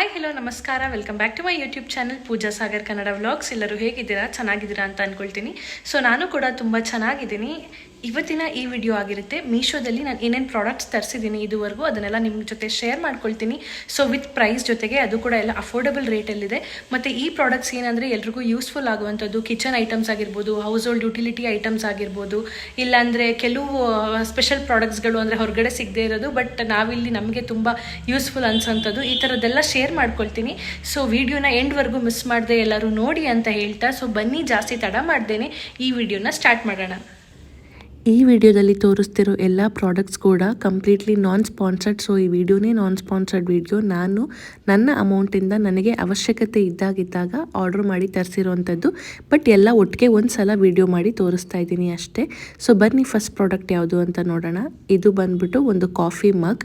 Hi hello ನಮಸ್ಕಾರ. Welcome back to my YouTube channel Pooja Sagar Kannada vlogs ಎಲ್ಲರೂ ಹೇಗಿದ್ದೀರಾ? ಚೆನ್ನಾಗಿದ್ದೀರಾ ಅಂತ ಅಂದ್ಕೊಳ್ತೀನಿ ಸೊ ನಾನು ಕೂಡ ತುಂಬ ಚೆನ್ನಾಗಿದ್ದೀನಿ. ಇವತ್ತಿನ ಈ ವಿಡಿಯೋ ಆಗಿರುತ್ತೆ. ಮೀಶೋದಲ್ಲಿ ನಾನು ಏನೇನು ಪ್ರಾಡಕ್ಟ್ಸ್ ತರಿಸಿದ್ದೀನಿ ಇದುವರೆಗೂ ಅದನ್ನೆಲ್ಲ ನಿಮ್ಮ ಜೊತೆ ಶೇರ್ ಮಾಡ್ಕೊಳ್ತೀನಿ. ಸೊ ವಿತ್ ಪ್ರೈಸ್ ಜೊತೆಗೆ ಅದು ಕೂಡ ಎಲ್ಲ ಅಫೋರ್ಡಬಲ್ ರೇಟಲ್ಲಿದೆ ಮತ್ತು ಈ ಪ್ರಾಡಕ್ಟ್ಸ್ ಏನಂದರೆ ಎಲ್ರಿಗೂ ಯೂಸ್ಫುಲ್ ಆಗುವಂಥದ್ದು. ಕಿಚನ್ ಐಟಮ್ಸ್ ಆಗಿರ್ಬೋದು ಹೌಸ್ ಹೋಲ್ಡ್ ಯುಟಿಲಿಟಿ ಐಟಮ್ಸ್ ಆಗಿರ್ಬೋದು, ಇಲ್ಲಾಂದರೆ ಕೆಲವು ಸ್ಪೆಷಲ್ ಪ್ರಾಡಕ್ಟ್ಸ್ಗಳು ಅಂದರೆ ಹೊರಗಡೆ ಸಿಗದೇ ಇರೋದು ಬಟ್ ನಾವಿಲ್ಲಿ ನಮಗೆ ತುಂಬ ಯೂಸ್ಫುಲ್ ಅನ್ಸೋಂಥದ್ದು. ಈ ಥರದ್ದೆಲ್ಲ ಶೇರ್ ಮಾಡ್ಕೊಳ್ತೀನಿ. ಸೊ ವಿಡಿಯೋನ ಎಂಡ್ವರೆಗೂ ಮಿಸ್ ಮಾಡದೆ ಎಲ್ಲರೂ ನೋಡಿ ಅಂತ ಹೇಳ್ತಾ ಸೊ ಬನ್ನಿ ಜಾಸ್ತಿ ತಡ ಮಾಡ್ದೇನೆ. ಈ ವಿಡಿಯೋನ ಸ್ಟಾರ್ಟ್ ಮಾಡೋಣ. ಈ ವಿಡಿಯೋದಲ್ಲಿ ತೋರಿಸ್ತಿರೋ ಎಲ್ಲ ಪ್ರಾಡಕ್ಟ್ಸ್ ಕೂಡ ಕಂಪ್ಲೀಟ್ಲಿ ನಾನ್ ಸ್ಪಾನ್ಸರ್ಡ್ ಸೊ ಈ ವಿಡಿಯೋನೇ ನಾನ್ ಸ್ಪಾನ್ಸರ್ಡ್ ವಿಡಿಯೋ ನಾನು ನನ್ನ ಅಮೌಂಟಿಂದ ನನಗೆ ಅವಶ್ಯಕತೆ ಇದ್ದಾಗಿದ್ದಾಗ ಆರ್ಡರ್ ಮಾಡಿ ತರಿಸಿರೋವಂಥದ್ದು ಬಟ್ ಎಲ್ಲ ಒಟ್ಟಿಗೆ ಒಂದು ಸಲ ವಿಡಿಯೋ ಮಾಡಿ ತೋರಿಸ್ತಾ ಇದ್ದೀನಿ ಅಷ್ಟೇ. ಸೊ ಬನ್ನಿ ಫಸ್ಟ್ ಪ್ರಾಡಕ್ಟ್ ಯಾವುದು ಅಂತ ನೋಡೋಣ. ಇದು ಬಂದ್ಬಿಟ್ಟು ಒಂದು ಕಾಫಿ ಮಗ್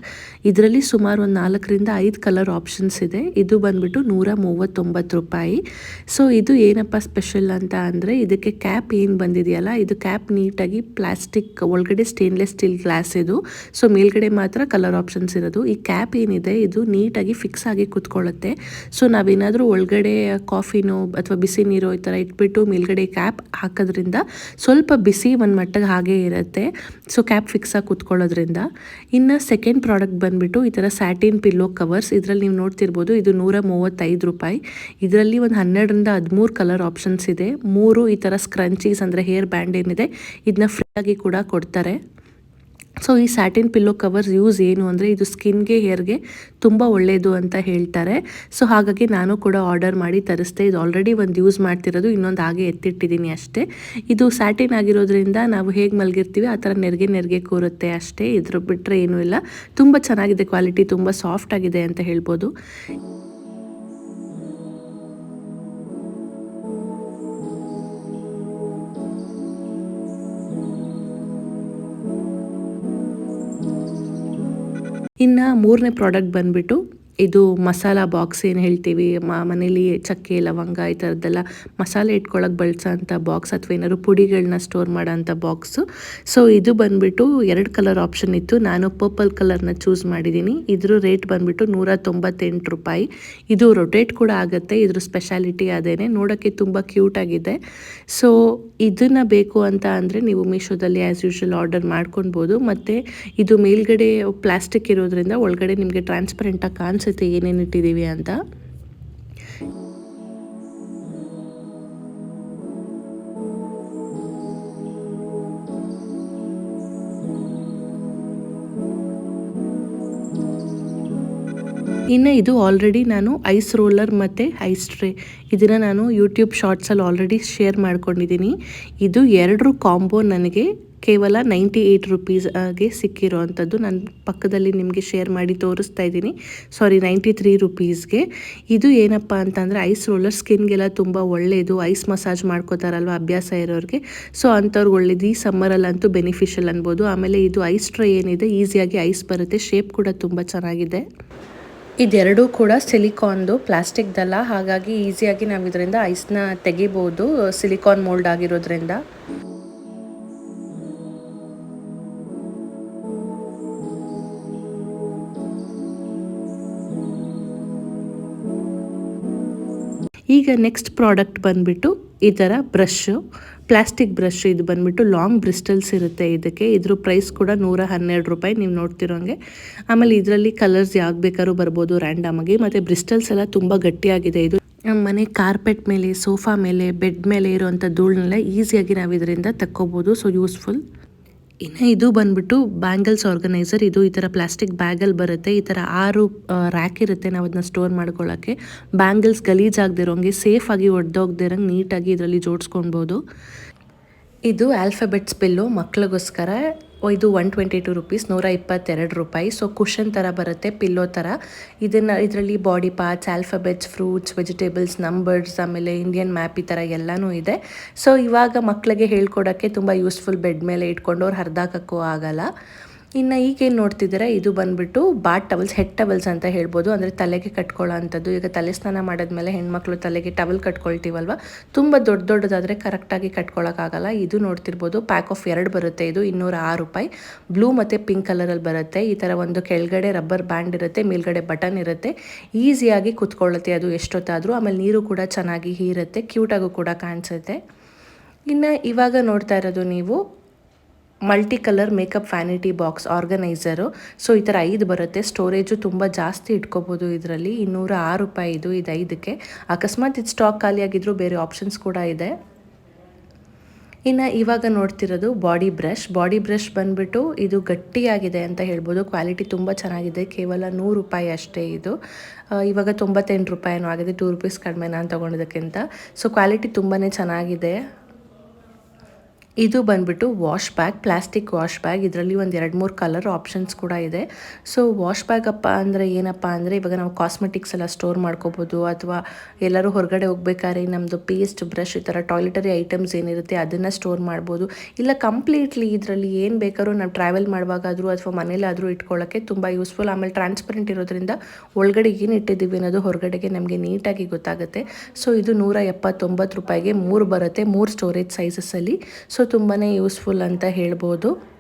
ಇದರಲ್ಲಿ ಸುಮಾರು ಒಂದು ನಾಲ್ಕರಿಂದ ಐದು ಕಲರ್ ಆಪ್ಷನ್ಸ್ ಇದೆ. ಇದು ಬಂದ್ಬಿಟ್ಟು ನೂರ ಮೂವತ್ತೊಂಬತ್ತು ರೂಪಾಯಿ. ಸೊ ಇದು ಏನಪ್ಪ ಸ್ಪೆಷಲ್ ಅಂತ ಅಂದರೆ ಇದಕ್ಕೆ ಕ್ಯಾಪ್ ಏನು ಬಂದಿದೆಯಲ್ಲ, ಇದು ಕ್ಯಾಪ್ ನೀಟಾಗಿ ಪ್ಲಾಸ್ಟಿಕ್ ಒಳಗಡೆ ಸ್ಟೇನ್ಲೆಸ್ ಸ್ಟೀಲ್ ಗ್ಲಾಸ್ ಇದು. ಸೊ ಮೇಲ್ಗಡೆ ಮಾತ್ರ ಕಲರ್ ಆಪ್ಷನ್ಸ್ ಇರೋದು. ಈ ಕ್ಯಾಪ್ ಏನಿದೆ, ಇದು ನೀಟಾಗಿ ಫಿಕ್ಸ್ ಆಗಿ ಕೂತ್ಕೊಳ್ಳುತ್ತೆ. ಸೊ ನಾವೇನಾದರೂ ಒಳಗಡೆ ಕಾಫಿನೋ ಅಥವಾ ಬಿಸಿ ನೀರು ಈ ಥರ ಇಟ್ಬಿಟ್ಟು ಮೇಲ್ಗಡೆ ಕ್ಯಾಪ್ ಹಾಕೋದ್ರಿಂದ ಸ್ವಲ್ಪ ಬಿಸಿ ಒಂದು ಮಟ್ಟಿಗೆ ಹಾಗೇ ಇರುತ್ತೆ. ಸೊ ಕ್ಯಾಪ್ ಫಿಕ್ಸ್ ಆಗಿ ಕೂತ್ಕೊಳ್ಳೋದ್ರಿಂದ. ಇನ್ನು ಸೆಕೆಂಡ್ ಪ್ರಾಡಕ್ಟ್ ಬಂದ್ಬಿಟ್ಟು ಈ ಥರ ಸ್ಯಾಟಿನ್ ಪಿಲ್ಲೋ ಕವರ್ಸ್ ಇದರಲ್ಲಿ ನೀವು ನೋಡ್ತಿರ್ಬೋದು, ಇದು ನೂರ ಮೂವತ್ತೈದು ರೂಪಾಯಿ. ಇದರಲ್ಲಿ ಒಂದು ಹನ್ನೆರಡರಿಂದ ಹದಿಮೂರು ಕಲರ್ ಆಪ್ಷನ್ಸ್ ಇದೆ. ಮೂರು ಈ ಥರ ಸ್ಕ್ರಂಚೀಸ್ ಅಂದರೆ ಹೇರ್ ಬ್ಯಾಂಡ್ ಏನಿದೆ ಇದನ್ನ ಫ್ರೀಯಾಗಿ ಕೂಡ ಕೊಡ್ತಾರೆ. ಸೊ ಈ ಸ್ಯಾಟಿನ್ ಪಿಲ್ಲೋ ಕವರ್ಸ್ ಯೂಸ್ ಏನು ಅಂದರೆ ಇದು ಸ್ಕಿನ್ಗೆ ಹೇರ್ಗೆ ತುಂಬ ಒಳ್ಳೆಯದು ಅಂತ ಹೇಳ್ತಾರೆ. ಸೊ ಹಾಗಾಗಿ ನಾನು ಕೂಡ ಆರ್ಡರ್ ಮಾಡಿ ತರಿಸ್ದೆ. ಇದು ಆಲ್ರೆಡಿ ಒಂದು ಯೂಸ್ ಮಾಡ್ತಿರೋದು, ಇನ್ನೊಂದು ಹಾಗೆ ಎತ್ತಿಟ್ಟಿದ್ದೀನಿ ಅಷ್ಟೇ. ಇದು ಸ್ಯಾಟಿನ್ ಆಗಿರೋದ್ರಿಂದ ನಾವು ಹೇಗೆ ಮಲಗಿರ್ತೀವಿ, ಆ ಥರ ನೆರಿಗೆ ನೆರಿಗೆ ಕೂರುತ್ತೆ ಅಷ್ಟೇ. ಇದ್ರ ಬಿಟ್ಟರೆ ಏನೂ ಇಲ್ಲ. ತುಂಬ ಚೆನ್ನಾಗಿದೆ ಕ್ವಾಲಿಟಿ ತುಂಬ ಸಾಫ್ಟ್ ಆಗಿದೆ ಅಂತ ಹೇಳ್ಬೋದು. ಇನ್ನು ಮೂರನೇ ಪ್ರಾಡಕ್ಟ್ ಬಂದ್ಬಿಟ್ಟು ಇದು ಮಸಾಲ ಬಾಕ್ಸ್ ಏನು ಹೇಳ್ತೀವಿ? ಮ, ಮನೇಲಿ ಚಕ್ಕೆ, ಲವಂಗ ಈ ಥರದ್ದೆಲ್ಲ ಮಸಾಲೆ ಇಟ್ಕೊಳ್ಳೋಕೆ ಬಳಸೋಂಥ ಬಾಕ್ಸ್ ಅಥವಾ ಏನಾದ್ರು ಪುಡಿಗಳನ್ನ ಸ್ಟೋರ್ ಮಾಡೋಂಥ ಬಾಕ್ಸು. ಸೊ ಇದು ಬಂದ್ಬಿಟ್ಟು ಎರಡು ಕಲರ್ ಆಪ್ಷನ್ ಇತ್ತು. ನಾನು ಪರ್ಪಲ್ ಕಲರ್ನ ಚೂಸ್ ಮಾಡಿದ್ದೀನಿ. ಇದ್ರ ರೇಟ್ ಬಂದ್ಬಿಟ್ಟು ನೂರ ತೊಂಬತ್ತೆಂಟು ರೂಪಾಯಿ. ಇದು ರೊಟೇಟ್ ಕೂಡ ಆಗುತ್ತೆ. ಇದ್ರ ಸ್ಪೆಷಾಲಿಟಿ ಅದೇನೆ. ನೋಡೋಕ್ಕೆ ತುಂಬ ಕ್ಯೂಟಾಗಿದೆ ಸೊ ಇದನ್ನು ಬೇಕು ಅಂತ ಅಂದರೆ ನೀವು ಮೀಶೋದಲ್ಲಿ ಆ್ಯಸ್ ಯೂಶುವಲ್ ಆರ್ಡರ್ ಮಾಡ್ಕೊಳ್ಬೋದು. ಮತ್ತು ಇದು ಮೇಲ್ಗಡೆ ಪ್ಲಾಸ್ಟಿಕ್ ಇರೋದ್ರಿಂದ ಒಳಗಡೆ ನಿಮಗೆ ಟ್ರಾನ್ಸ್ಪರೆಂಟಾಗಿ ಕಾಣಿಸುತ್ತೆ. ಏನೇನು ಇಟ್ಟಿದ್ದೀವಿ ಅಂತ. ಇನ್ನು ಇದು ಆಲ್ರೆಡಿ ನಾನು ಐಸ್ ರೋಲರ್ ಮತ್ತು ಐಸ್ ಟ್ರೇ ಇದನ್ನು ನಾನು ಯೂಟ್ಯೂಬ್ ಶಾರ್ಟ್ಸಲ್ಲಿ ಆಲ್ರೆಡಿ ಶೇರ್ ಮಾಡ್ಕೊಂಡಿದ್ದೀನಿ. ಇದು ಎರಡರ ಕಾಂಬೋ ನನಗೆ ಕೇವಲ ನೈಂಟಿ ಏಯ್ಟ್ ರುಪೀಸ್ಗೆ ಸಿಕ್ಕಿರೋ ಅಂಥದ್ದು ನಾನು ಪಕ್ಕದಲ್ಲಿ ನಿಮಗೆ ಶೇರ್ ಮಾಡಿ ತೋರಿಸ್ತಾ ಇದ್ದೀನಿ. ಸಾರಿ ನೈಂಟಿ ತ್ರೀ ರುಪೀಸ್ಗೆ ಇದು ಏನಪ್ಪ ಅಂತಂದರೆ ಐಸ್ ರೋಲರ್ ಸ್ಕಿನ್ಗೆಲ್ಲ ತುಂಬ ಒಳ್ಳೆಯದು ಐಸ್ ಮಸಾಜ್ ಮಾಡ್ಕೋತಾರಲ್ವ ಅಭ್ಯಾಸ ಇರೋರಿಗೆ. ಸೊ ಅಂಥವ್ರಿಗೆ ಒಳ್ಳೇದು. ಈ ಸಮ್ಮರಲ್ಲಂತೂ ಬೆನಿಫಿಷಿಯಲ್ ಅನ್ಬೋದು. ಆಮೇಲೆ ಇದು ಐಸ್ ಟ್ರೈ ಏನಿದೆ ಈಸಿಯಾಗಿ ಐಸ್ ಬರುತ್ತೆ. ಶೇಪ್ ಕೂಡ ತುಂಬ ಚೆನ್ನಾಗಿದೆ. ಇದೆರಡೂ ಕೂಡ ಸಿಲಿಕಾನ್ದು ಪ್ಲಾಸ್ಟಿಕ್ದಲ್ಲ ಹಾಗಾಗಿ ಈಸಿಯಾಗಿ ನಾವು ಇದರಿಂದ ಐಸ್ನ ತೆಗಿಬೋದು. ಸಿಲಿಕಾನ್ ಮೋಲ್ಡ್ ಆಗಿರೋದ್ರಿಂದ. ಈಗ ನೆಕ್ಸ್ಟ್ ಪ್ರಾಡಕ್ಟ್ ಬಂದ್ಬಿಟ್ಟು ಈ ಥರ ಬ್ರಷ್ಷು ಪ್ಲಾಸ್ಟಿಕ್ ಬ್ರಷ್ ಇದು ಬಂದ್ಬಿಟ್ಟು ಲಾಂಗ್ ಬ್ರಿಸ್ಟಲ್ಸ್ ಇರುತ್ತೆ ಇದಕ್ಕೆ. ಇದ್ರ ಪ್ರೈಸ್ ಕೂಡ ನೂರ ಹನ್ನೆರಡು ರೂಪಾಯಿ ನೀವು ನೋಡ್ತಿರೋ ಹಂಗೆ ಆಮೇಲೆ ಇದರಲ್ಲಿ ಕಲರ್ಸ್ ಯಾವ್ದು ಬೇಕಾದ್ರೂ ಬರ್ಬೋದು ರ್ಯಾಂಡಮ್ ಆಗಿ. ಮತ್ತು ಬ್ರಿಸ್ಟಲ್ಸ್ ಎಲ್ಲ ತುಂಬ ಗಟ್ಟಿಯಾಗಿದೆ ಇದು. ಮನೆ ಕಾರ್ಪೆಟ್ ಮೇಲೆ ಸೋಫಾ ಮೇಲೆ ಬೆಡ್ ಮೇಲೆ ಇರುವಂಥ ಧೂಳನ್ನೆಲ್ಲ ಈಸಿಯಾಗಿ ನಾವು ಇದರಿಂದ ತಕ್ಕೋಬೋದು. ಸೊ ಯೂಸ್ಫುಲ್ ಇನ್ನು ಇದು ಬಂದ್ಬಿಟ್ಟು ಬ್ಯಾಂಗಲ್ಸ್ ಆರ್ಗನೈಸರ್ ಇದು ಈ ಥರ ಪ್ಲಾಸ್ಟಿಕ್ ಬ್ಯಾಗಲ್ಲಿ ಬರುತ್ತೆ. ಈ ಥರ ಆರು ರ್ಯಾಕ್ ಇರುತ್ತೆ ನಾವು ಅದನ್ನ ಸ್ಟೋರ್ ಮಾಡ್ಕೊಳ್ಳೋಕ್ಕೆ ಬ್ಯಾಂಗಲ್ಸ್ ಗಲೀಜಾಗದಿರೋಂಗೆ ಸೇಫಾಗಿ ಒಡೆದೋಗ್ದಿರಂಗೆ ನೀಟಾಗಿ ಇದರಲ್ಲಿ ಜೋಡಿಸ್ಕೊಳ್ಬೋದು ಇದು ಆಲ್ಫಬೆಟ್ಸ್ ಬಿಲ್ಲು ಮಕ್ಳಿಗೋಸ್ಕರ ಇದು ಒನ್ ಟ್ವೆಂಟಿ ಟು ರುಪೀಸ್ ನೂರ ಇಪ್ಪತ್ತೆರಡು ರೂಪಾಯಿ. ಸೊ ಕುಷನ್ ಥರ ಬರುತ್ತೆ ಪಿಲ್ಲೋ ಥರ ಇದನ್ನು, ಇದರಲ್ಲಿ body parts alphabets fruits vegetables numbers ಆಮೇಲೆ ಇಂಡಿಯನ್ ಮ್ಯಾಪ್ ಈ ಥರ ಎಲ್ಲನೂ ಇದೆ. ಸೊ ಇವಾಗ ಮಕ್ಕಳಿಗೆ ಹೇಳ್ಕೊಡೋಕ್ಕೆ ತುಂಬ ಯೂಸ್ಫುಲ್ ಬೆಡ್ ಮೇಲೆ ಇಟ್ಕೊಂಡು ಅವ್ರು ಹರಿದಾಕಕ್ಕೂ ಆಗಲ್ಲ. ಇನ್ನು ಈಗೇನು ನೋಡ್ತಿದ್ದೀರಾ? ಇದು ಬಂದುಬಿಟ್ಟು ಬಾಟ್ ಟವಲ್ಸ್ ಹೆಡ್ ಟವಲ್ಸ್ ಅಂತ ಹೇಳ್ಬೋದು. ಅಂದರೆ ತಲೆಗೆ ಕಟ್ಕೊಳ್ಳೋ ಅಂಥದ್ದು ಈಗ ತಲೆ ಸ್ನಾನ ಮಾಡಿದ್ಮೇಲೆ ಹೆಣ್ಮಕ್ಳು ತಲೆಗೆ ಟವಲ್ ಕಟ್ಕೊಳ್ತೀವಲ್ವ? ತುಂಬ ದೊಡ್ಡ ದೊಡ್ಡದಾದರೆ ಕರೆಕ್ಟಾಗಿ ಕಟ್ಕೊಳ್ಳೋಕ್ಕಾಗಲ್ಲ ಇದು ನೋಡ್ತಿರ್ಬೋದು. ಪ್ಯಾಕ್ ಆಫ್ ಎರಡು ಬರುತ್ತೆ. ಇದು ಇನ್ನೂರ ಆರು ರೂಪಾಯಿ. ಬ್ಲೂ ಮತ್ತು ಪಿಂಕ್ ಕಲರಲ್ಲಿ ಬರುತ್ತೆ. ಈ ಥರ ಒಂದು ಕೆಳಗಡೆ ರಬ್ಬರ್ ಬ್ಯಾಂಡ್ ಇರುತ್ತೆ, ಮೇಲ್ಗಡೆ ಬಟನ್ ಇರುತ್ತೆ. ಈಸಿಯಾಗಿ ಕುತ್ಕೊಳ್ಳುತ್ತೆ ಅದು ಎಷ್ಟೊತ್ತಾದರೂ. ಆಮೇಲೆ ನೀರು ಕೂಡ ಚೆನ್ನಾಗಿ ಹೀರುತ್ತೆ. ಕ್ಯೂಟಾಗೂ ಕೂಡ ಕಾಣಿಸುತ್ತೆ. ಇನ್ನು ಇವಾಗ ನೋಡ್ತಾ ಇರೋದು ನೀವು multicolour makeup vanity box organiser so ಈ ಥರ ಐದು ಬರುತ್ತೆ. ಸ್ಟೋರೇಜು ತುಂಬ ಜಾಸ್ತಿ ಇಟ್ಕೋಬೋದು ಇದರಲ್ಲಿ. ಇನ್ನೂರ ಆರು ರೂಪಾಯಿ ಇದು ಇದು ಐದಕ್ಕೆ. ಅಕಸ್ಮಾತ್ ಇದು ಸ್ಟಾಕ್ ಖಾಲಿಯಾಗಿದ್ರೂ ಬೇರೆ ಆಪ್ಷನ್ಸ್ ಕೂಡ ಇದೆ. ಇನ್ನು ಇವಾಗ ನೋಡ್ತಿರೋದು ಬಾಡಿ ಬ್ರಷ್ ಬಾಡಿ ಬ್ರಷ್ ಬಂದುಬಿಟ್ಟು ಇದು ಗಟ್ಟಿಯಾಗಿದೆ ಅಂತ ಹೇಳ್ಬೋದು. ಕ್ವಾಲಿಟಿ ತುಂಬ ಚೆನ್ನಾಗಿದೆ. ಕೇವಲ ನೂರು ರೂಪಾಯಿ ಅಷ್ಟೇ ಇದು. ಇವಾಗ ತೊಂಬತ್ತೆಂಟು ರೂಪಾಯಿನೂ ಆಗಿದೆ. ಟೂ ರುಪೀಸ್ ಕಡಿಮೆ ನಾನು ತೊಗೊಂಡಿದ್ದಕ್ಕಿಂತ. ಸೊ ಕ್ವಾಲಿಟಿ ತುಂಬಾ ಚೆನ್ನಾಗಿದೆ. ಇದು ಬಂದ್ಬಿಟ್ಟು wash bag, plastic wash bag. ಇದರಲ್ಲಿ ಒಂದು ಎರಡು ಮೂರು ಕಲರ್ ಆಪ್ಷನ್ಸ್ ಕೂಡ ಇದೆ. ಸೊ ವಾಶ್ ಬ್ಯಾಗ್ ಅಪ್ಪ ಅಂದರೆ ಏನಪ್ಪ ಅಂದರೆ ಇವಾಗ ನಾವು ಕಾಸ್ಮೆಟಿಕ್ಸ್ ಎಲ್ಲ ಸ್ಟೋರ್ ಮಾಡ್ಕೋಬೋದು ಅಥವಾ ಎಲ್ಲರೂ ಹೊರಗಡೆ ಹೋಗ್ಬೇಕಾದ್ರೆ ನಮ್ಮದು ಪೇಸ್ಟ್ ಬ್ರಷ್ ಈ ಥರ ಟಾಯ್ಲೆಟರಿ ಐಟಮ್ಸ್ ಏನಿರುತ್ತೆ ಅದನ್ನು ಸ್ಟೋರ್ ಮಾಡ್ಬೋದು. ಇಲ್ಲ ಕಂಪ್ಲೀಟ್ಲಿ ಇದರಲ್ಲಿ ಏನು ಬೇಕಾದ್ರೂ ನಾವು ಟ್ರಾವೆಲ್ ಮಾಡುವಾಗಾದರೂ ಅಥವಾ ಮನೇಲಾದರೂ ಇಟ್ಕೊಳ್ಳೋಕ್ಕೆ ತುಂಬ ಯೂಸ್ಫುಲ್ ಆಮೇಲೆ ಟ್ರಾನ್ಸ್ಪರೆಂಟ್ ಇರೋದ್ರಿಂದ ಒಳಗಡೆ ಏನು ಇಟ್ಟಿದ್ದೀವಿ ಅನ್ನೋದು ಹೊರಗಡೆಗೆ ನಮಗೆ ನೀಟಾಗಿ ಗೊತ್ತಾಗುತ್ತೆ. ಸೊ ಇದು ನೂರ ಎಪ್ಪತ್ತೊಂಬತ್ತು ರೂಪಾಯಿಗೆ ಮೂರು ಬರುತ್ತೆ, ಮೂರು ಸ್ಟೋರೇಜ್ ಸೈಜಸ್ಸಲ್ಲಿ ಸೊ ತುಂಬಾ ಯೂಸ್ಫುಲ್ ಅಂತ ಹೇಳ್ಬೋದು.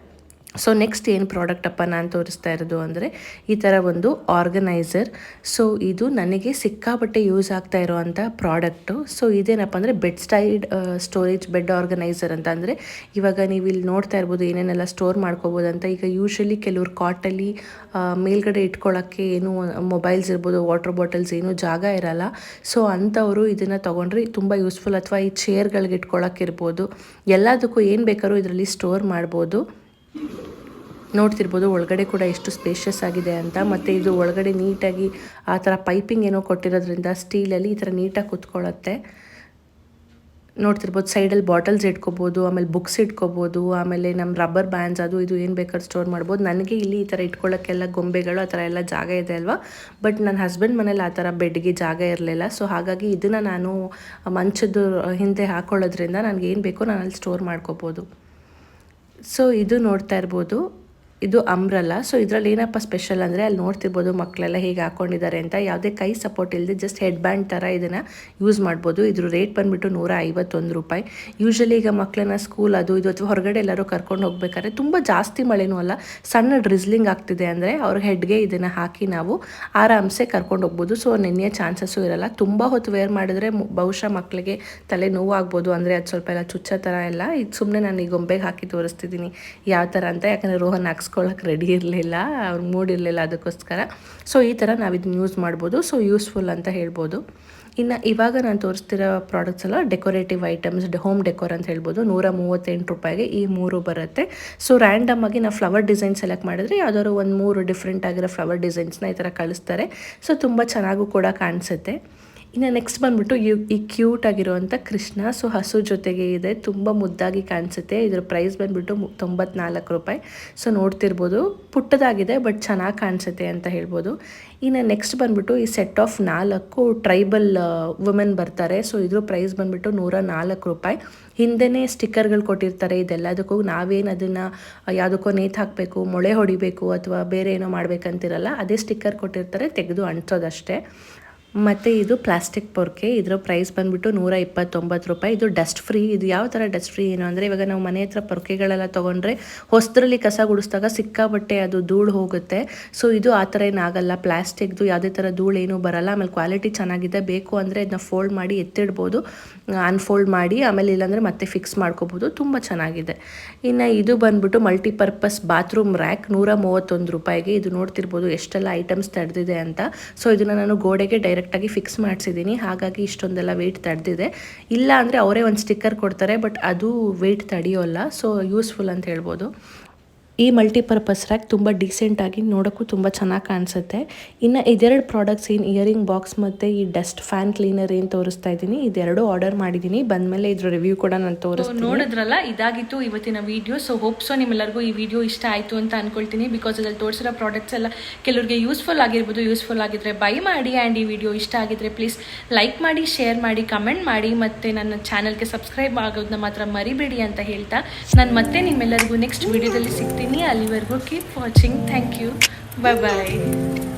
ಸೊ ನೆಕ್ಸ್ಟ್ ಏನು ಪ್ರಾಡಕ್ಟ್ ಅಪ್ಪ ನಾನು ತೋರಿಸ್ತಾ ಇರೋದು ಅಂದರೆ ಈ ಥರ ಒಂದು ಆರ್ಗನೈಸರ್ ಸೊ ಇದು ನನಗೆ ಸಿಕ್ಕಾಪಟ್ಟೆ ಯೂಸ್ ಆಗ್ತಾ ಇರೋವಂಥ ಪ್ರಾಡಕ್ಟು ಸೊ ಇದೇನಪ್ಪ ಅಂದರೆ bed side storage bed organiser ಅಂತ ಅಂದರೆ ಇವಾಗ ನೀವು ಇಲ್ಲಿ ನೋಡ್ತಾ ಇರ್ಬೋದು ಏನೇನೆಲ್ಲ ಸ್ಟೋರ್ ಮಾಡ್ಕೋಬೋದು ಅಂತ. ಈಗ ಯೂಶ್ವಲಿ ಕೆಲವ್ರು ಕಾಟಲ್ಲಿ ಮೇಲ್ಗಡೆ ಇಟ್ಕೊಳ್ಳೋಕ್ಕೆ ಏನು ಮೊಬೈಲ್ಸ್ ಇರ್ಬೋದು ವಾಟರ್ ಬಾಟಲ್ಸ್ ಏನೂ ಜಾಗ ಇರಲ್ಲ. ಸೊ ಅಂಥವರು ಇದನ್ನು ತೊಗೊಂಡ್ರೆ ತುಂಬ ಯೂಸ್ಫುಲ್ ಅಥವಾ ಈ ಚೇರ್ಗಳಿಗೆ ಇಟ್ಕೊಳ್ಳೋಕ್ಕಿರ್ಬೋದು ಎಲ್ಲದಕ್ಕೂ ಏನು ಬೇಕಾದ್ರೂ ಇದರಲ್ಲಿ ಸ್ಟೋರ್ ಮಾಡ್ಬೋದು. ನೋಡ್ತಿರ್ಬೋದು, ಒಳಗಡೆ ಕೂಡ ಎಷ್ಟು ಸ್ಪೇಷಿಯಸ್ ಆಗಿದೆ ಅಂತ. ಮತ್ತು ಇದು ಒಳಗಡೆ ನೀಟಾಗಿ ಆ ಥರ ಪೈಪಿಂಗ್ ಏನೋ ಕೊಟ್ಟಿರೋದ್ರಿಂದ ಸ್ಟೀಲಲ್ಲಿ ಈ ಥರ ನೀಟಾಗಿ ಕುತ್ಕೊಳ್ಳುತ್ತೆ. ನೋಡ್ತಿರ್ಬೋದು ಸೈಡಲ್ಲಿ ಬಾಟಲ್ಸ್ ಇಟ್ಕೋಬೋದು, ಆಮೇಲೆ ಬುಕ್ಸ್ ಇಟ್ಕೋಬೋದು, ಆಮೇಲೆ ನಮ್ಮ ರಬ್ಬರ್ ಬ್ಯಾಂಡ್ಸ್ ಅದು ಇದು ಏನು ಬೇಕಾದ್ರೂ ಸ್ಟೋರ್ ಮಾಡ್ಬೋದು. ನನಗೆ ಇಲ್ಲಿ ಈ ಥರ ಇಟ್ಕೊಳ್ಳೋಕ್ಕೆಲ್ಲ ಗೊಂಬೆಗಳು, ಆ ಥರ ಎಲ್ಲ ಜಾಗ ಇದೆ ಅಲ್ವಾ? ಬಟ್ ನನ್ನ ಹಸ್ಬೆಂಡ್ ಮನೇಲಿ ಆ ಥರ ಬೆಡ್ಗೆ ಜಾಗ ಇರಲಿಲ್ಲ. ಸೊ ಹಾಗಾಗಿ ಇದನ್ನು ನಾನು ಮಂಚದ ಹಿಂದೆ ಹಾಕೊಳ್ಳೋದ್ರಿಂದ ನನಗೆ ಏನು ಬೇಕೋ ನಾನು ಅಲ್ಲಿ ಸ್ಟೋರ್ ಮಾಡ್ಕೋಬೋದು. ಸೊ ಇದು ನೋಡ್ತಾ ಇರ್ಬೋದು. ಇದು ಅಂಬ್ರಲ್ಲ ಸೊ ಇದರಲ್ಲಿ ಏನಪ್ಪ ಸ್ಪೆಷಲ್ ಅಂದರೆ ಅಲ್ಲಿ ನೋಡ್ತಿರ್ಬೋದು ಮಕ್ಕಳೆಲ್ಲ ಹೇಗೆ ಹಾಕೊಂಡಿದ್ದಾರೆ ಅಂತ. ಯಾವುದೇ ಕೈ ಸಪೋರ್ಟ್ ಇಲ್ಲದೆ ಜಸ್ಟ್ ಹೆಡ್ ಬ್ಯಾಂಡ್ ಥರ ಇದನ್ನು ಯೂಸ್ ಮಾಡ್ಬೋದು. ಇದ್ರ ರೇಟ್ ಬಂದುಬಿಟ್ಟು ನೂರ ಐವತ್ತೊಂದು ರೂಪಾಯಿ. ಯೂಶಲಿ ಈಗ ಮಕ್ಕಳನ್ನ ಸ್ಕೂಲ್ ಅದು ಇದು ಅಥವಾ ಹೊರಗಡೆ ಎಲ್ಲರೂ ಕರ್ಕೊಂಡು ಹೋಗ್ಬೇಕಾದ್ರೆ ತುಂಬ ಜಾಸ್ತಿ ಮಳೆನೂ ಅಲ್ಲ, ಸಣ್ಣ ಡ್ರಿಸ್ಲಿಂಗ್ ಆಗ್ತಿದೆ ಅಂದರೆ ಅವ್ರ ಹೆಡ್ಗೆ ಇದನ್ನು ಹಾಕಿ ನಾವು ಆರಾಮ್ಸೆ ಕರ್ಕೊಂಡು ಹೋಗ್ಬೋದು. ಸೊ ನೆನ್ನೆಯ ಚಾನ್ಸಸ್ಸು ಇರಲ್ಲ. ತುಂಬ ಹೊತ್ತು ವೇರ್ ಮಾಡಿದ್ರೆ ಬಹುಶಃ ಮಕ್ಕಳಿಗೆ ತಲೆ ನೋವು ಆಗ್ಬೋದು ಅಂದರೆ ಅದು ಸ್ವಲ್ಪ ಎಲ್ಲ ಚುಚ್ಚ ಥರ ಎಲ್ಲ. ಇದು ಸುಮ್ಮನೆ ನಾನು ಈ ಗೊಂಬೆಗೆ ಹಾಕಿ ತೋರಿಸ್ತಿದ್ದೀನಿ. ಯಾವ ಥರ ಅಂತ. ಯಾಕಂದರೆ ರೋಹನ್ ಹಾಕ್ಸ್ಕೊಳಕ್ಕೆ ರೆಡಿ ಇರಲಿಲ್ಲ, ಅವ್ರ ಮೂಡ್ ಇರಲಿಲ್ಲ ಅದಕ್ಕೋಸ್ಕರ. ಸೊ ಈ ಥರ ನಾವು ಇದನ್ನ ಯೂಸ್ ಮಾಡ್ಬೋದು. ಸೊ ಯೂಸ್ಫುಲ್ ಅಂತ ಹೇಳ್ಬೋದು. ಇನ್ನು ಇವಾಗ ನಾನು ತೋರಿಸ್ತಿರೋ ಪ್ರಾಡಕ್ಟ್ಸ್ ಎಲ್ಲ ಡೆಕೋರೇಟಿವ್ ಐಟಮ್ಸ್ ಹೋಮ್ ಡೆಕೋರ್ ಅಂತ ಹೇಳ್ಬೋದು. ನೂರ ಮೂವತ್ತೆಂಟು ರೂಪಾಯಿಗೆ ಈ ಮೂರು ಬರುತ್ತೆ. ಸೊ ರ್ಯಾಂಡಮ್ ಆಗಿ ನಾವು ಫ್ಲವರ್ ಡಿಸೈನ್ ಸೆಲೆಕ್ಟ್ ಮಾಡಿದ್ರೆ ಯಾವ್ದಾದ್ರು ಒಂದು ಮೂರು ಡಿಫ್ರೆಂಟ್ ಆಗಿರೋ ಫ್ಲವರ್ ಡಿಸೈನ್ಸ್ನ ಈ ಥರ ಕಳಿಸ್ತಾರೆ. ಸೊ ತುಂಬ ಚೆನ್ನಾಗೂ ಕೂಡ ಕಾಣಿಸುತ್ತೆ. ಇನ್ನು ನೆಕ್ಸ್ಟ್ ಬಂದುಬಿಟ್ಟು ಯು ಈ ಕ್ಯೂಟ್ ಆಗಿರುವಂಥ ಕೃಷ್ಣ ಸೊ ಹಸು ಜೊತೆಗೆ ಇದೆ, ತುಂಬ ಮುದ್ದಾಗಿ ಕಾಣಿಸುತ್ತೆ. ಇದರ ಪ್ರೈಸ್ ಬಂದುಬಿಟ್ಟು ತೊಂಬತ್ನಾಲ್ಕು ರೂಪಾಯಿ. ಸೊ ನೋಡ್ತಿರ್ಬೋದು, ಪುಟ್ಟದಾಗಿದೆ ಬಟ್ ಚೆನ್ನಾಗಿ ಕಾಣಿಸುತ್ತೆ ಅಂತ ಹೇಳ್ಬೋದು. ಇನ್ನು ನೆಕ್ಸ್ಟ್ ಬಂದುಬಿಟ್ಟು ಈ ಸೆಟ್ ಆಫ್ ನಾಲ್ಕು ಟ್ರೈಬಲ್ ವುಮೆನ್ ಬರ್ತಾರೆ. ಸೊ ಇದ್ರ ಪ್ರೈಸ್ ಬಂದುಬಿಟ್ಟು ನೂರ ನಾಲ್ಕು ರೂಪಾಯಿ. ಹಿಂದೆನೇ ಸ್ಟಿಕ್ಕರ್ಗಳು ಕೊಟ್ಟಿರ್ತಾರೆ ಇದೆಲ್ಲದಕ್ಕೂ. ನಾವೇನು ಅದನ್ನು ಯಾವುದಕ್ಕೋ ನೇತು ಹಾಕಬೇಕು, ಮೊಳೆ ಹೊಡಿಬೇಕು, ಅಥವಾ ಬೇರೆ ಏನೋ ಮಾಡಬೇಕಂತಿರಲ್ಲ, ಅದೇ ಸ್ಟಿಕ್ಕರ್ ಕೊಟ್ಟಿರ್ತಾರೆ, ತೆಗೆದು ಅಂಟೋದಷ್ಟೇ ಮತ್ತು ಇದು ಪ್ಲಾಸ್ಟಿಕ್ ಪೊರ್ಕೆ. ಇದರ ಪ್ರೈಸ್ ಬಂದ್ಬಿಟ್ಟು ನೂರ ಇಪ್ಪತ್ತೊಂಬತ್ತು ರೂಪಾಯಿ. ಇದು ಡಸ್ಟ್ ಫ್ರೀ ಇದು ಯಾವ ಥರ ಡಸ್ಟ್ ಫ್ರೀ ಏನು? ಅಂದರೆ ಇವಾಗ ನಾವು ಮನೆ ಹತ್ರ ಪೊರ್ಕೆಗಳೆಲ್ಲ ತೊಗೊಂಡ್ರೆ ಹೊಸದ್ರಲ್ಲಿ ಕಸ ಗುಡಿಸಿದಾಗ ಸಿಕ್ಕಾಬಟ್ಟೆ ಅದು ಧೂಳು ಹೋಗುತ್ತೆ. ಸೊ ಇದು ಆ ಥರ ಏನಾಗಲ್ಲ ಪ್ಲಾಸ್ಟಿಕ್ದು ಯಾವುದೇ ಥರ ಧೂಳು ಏನೂ ಬರಲ್ಲ. ಆಮೇಲೆ ಕ್ವಾಲಿಟಿ ಚೆನ್ನಾಗಿದೆ. ಬೇಕು ಅಂದರೆ ಇದನ್ನ ಫೋಲ್ಡ್ ಮಾಡಿ ಎತ್ತಿಡ್ಬೋದು. ಅನ್ಫೋಲ್ಡ್ ಮಾಡಿ ಆಮೇಲೆ ಇಲ್ಲಾಂದರೆ ಮತ್ತೆ ಫಿಕ್ಸ್ ಮಾಡ್ಕೋಬೋದು. ತುಂಬ ಚೆನ್ನಾಗಿದೆ. ಇನ್ನು ಇದು ಬಂದ್ಬಿಟ್ಟು ಮಲ್ಟಿಪರ್ಪಸ್ ಬಾತ್ರೂಮ್ ರ್ಯಾಕ್ ನೂರ ಮೂವತ್ತೊಂದು ರೂಪಾಯಿಗೆ. ಇದು ನೋಡ್ತಿರ್ಬೋದು ಎಷ್ಟೆಲ್ಲ ಐಟಮ್ಸ್ ತಡೆದಿದೆ ಅಂತ. ಸೊ ಇದನ್ನು ನಾನು ಗೋಡೆಗೆ ಡೈರೆಕ್ಟಾಗಿ ಫಿಕ್ಸ್ ಮಾಡಿಸಿದ್ದೀನಿ ಹಾಗಾಗಿ ಇಷ್ಟೊಂದೆಲ್ಲ ವೆಯ್ಟ್ ತಡೆದಿದೆ. ಇಲ್ಲ ಅಂದರೆ ಅವರೇ ಒಂದು ಸ್ಟಿಕ್ಕರ್ ಕೊಡ್ತಾರೆ ಬಟ್ ಅದು ವೆಯ್ಟ್ ತಡೆಯೋಲ್ಲ. ಸೊ ಯೂಸ್ಫುಲ್ ಅಂತ ಹೇಳ್ಬೋದು. ಈ ಮಲ್ಟಿಪರ್ಪಸ್ ರ್ಯಾಕ್ ತುಂಬ ಡೀಸೆಂಟಾಗಿ ನೋಡೋಕ್ಕೂ ತುಂಬ ಚೆನ್ನಾಗಿ ಕಾಣಿಸುತ್ತೆ. ಇನ್ನು ಇದೆರಡು ಪ್ರಾಡಕ್ಟ್ಸ್ ಏನು ಇಯರಿಂಗ್ ಬಾಕ್ಸ್ ಮತ್ತು ಈ ಡಸ್ಟ್ ಫ್ಯಾನ್ ಕ್ಲೀನರ್ ಏನು ತೋರಿಸ್ತಾ ಇದ್ದೀನಿ ಇದೆರಡು ಆರ್ಡರ್ ಮಾಡಿದ್ದೀನಿ. ಬಂದಮೇಲೆ ಇದ್ರ ರಿವ್ಯೂ ಕೂಡ ನಾನು ತೋರಿಸ್ತೀನಿ. ನೋಡಿದ್ರಲ್ಲ ಇದಾಗಿತ್ತು ಇವತ್ತಿನ ವಿಡಿಯೋ ಸೊ ಹೋಪ್ಸೋ ನಿಮ್ಮೆಲ್ಲರಿಗೂ ಈ ವಿಡಿಯೋ ಇಷ್ಟ ಆಯಿತು ಅಂತ ಅನ್ಕೊಳ್ತೀನಿ. ಬಿಕಾಸ್ ಅದ್ರಲ್ಲಿ ತೋರಿಸಿರೋ ಪ್ರಾಡಕ್ಟ್ಸ್ ಎಲ್ಲ ಕೆಲವ್ರಿಗೆ ಯೂಸ್ಫುಲ್ ಆಗಿರ್ಬೋದು. ಯೂಸ್ಫುಲ್ ಆಗಿದ್ರೆ ಬೈ ಮಾಡಿ ಆ್ಯಂಡ್ ಈ ವಿಡಿಯೋ ಇಷ್ಟ ಆಗಿದ್ರೆ ಪ್ಲೀಸ್ ಲೈಕ್ ಮಾಡಿ ಶೇರ್ ಮಾಡಿ ಕಮೆಂಟ್ ಮಾಡಿ. ಮತ್ತು ನನ್ನ ಚಾನಲ್ಗೆ ಸಬ್ಸ್ಕ್ರೈಬ್ ಆಗೋದನ್ನ ಮಾತ್ರ ಮರಿಬೇಡಿ ಅಂತ ಹೇಳ್ತಾ. ನಾನು ಮತ್ತೆ ನಿಮ್ಮೆಲ್ಲರಿಗೂ ನೆಕ್ಸ್ಟ್ ವಿಡಿಯೋದಲ್ಲಿ ಸಿಗ್ತೀನಿ. Rini Alivergo. Keep watching. Thank you. Bye bye.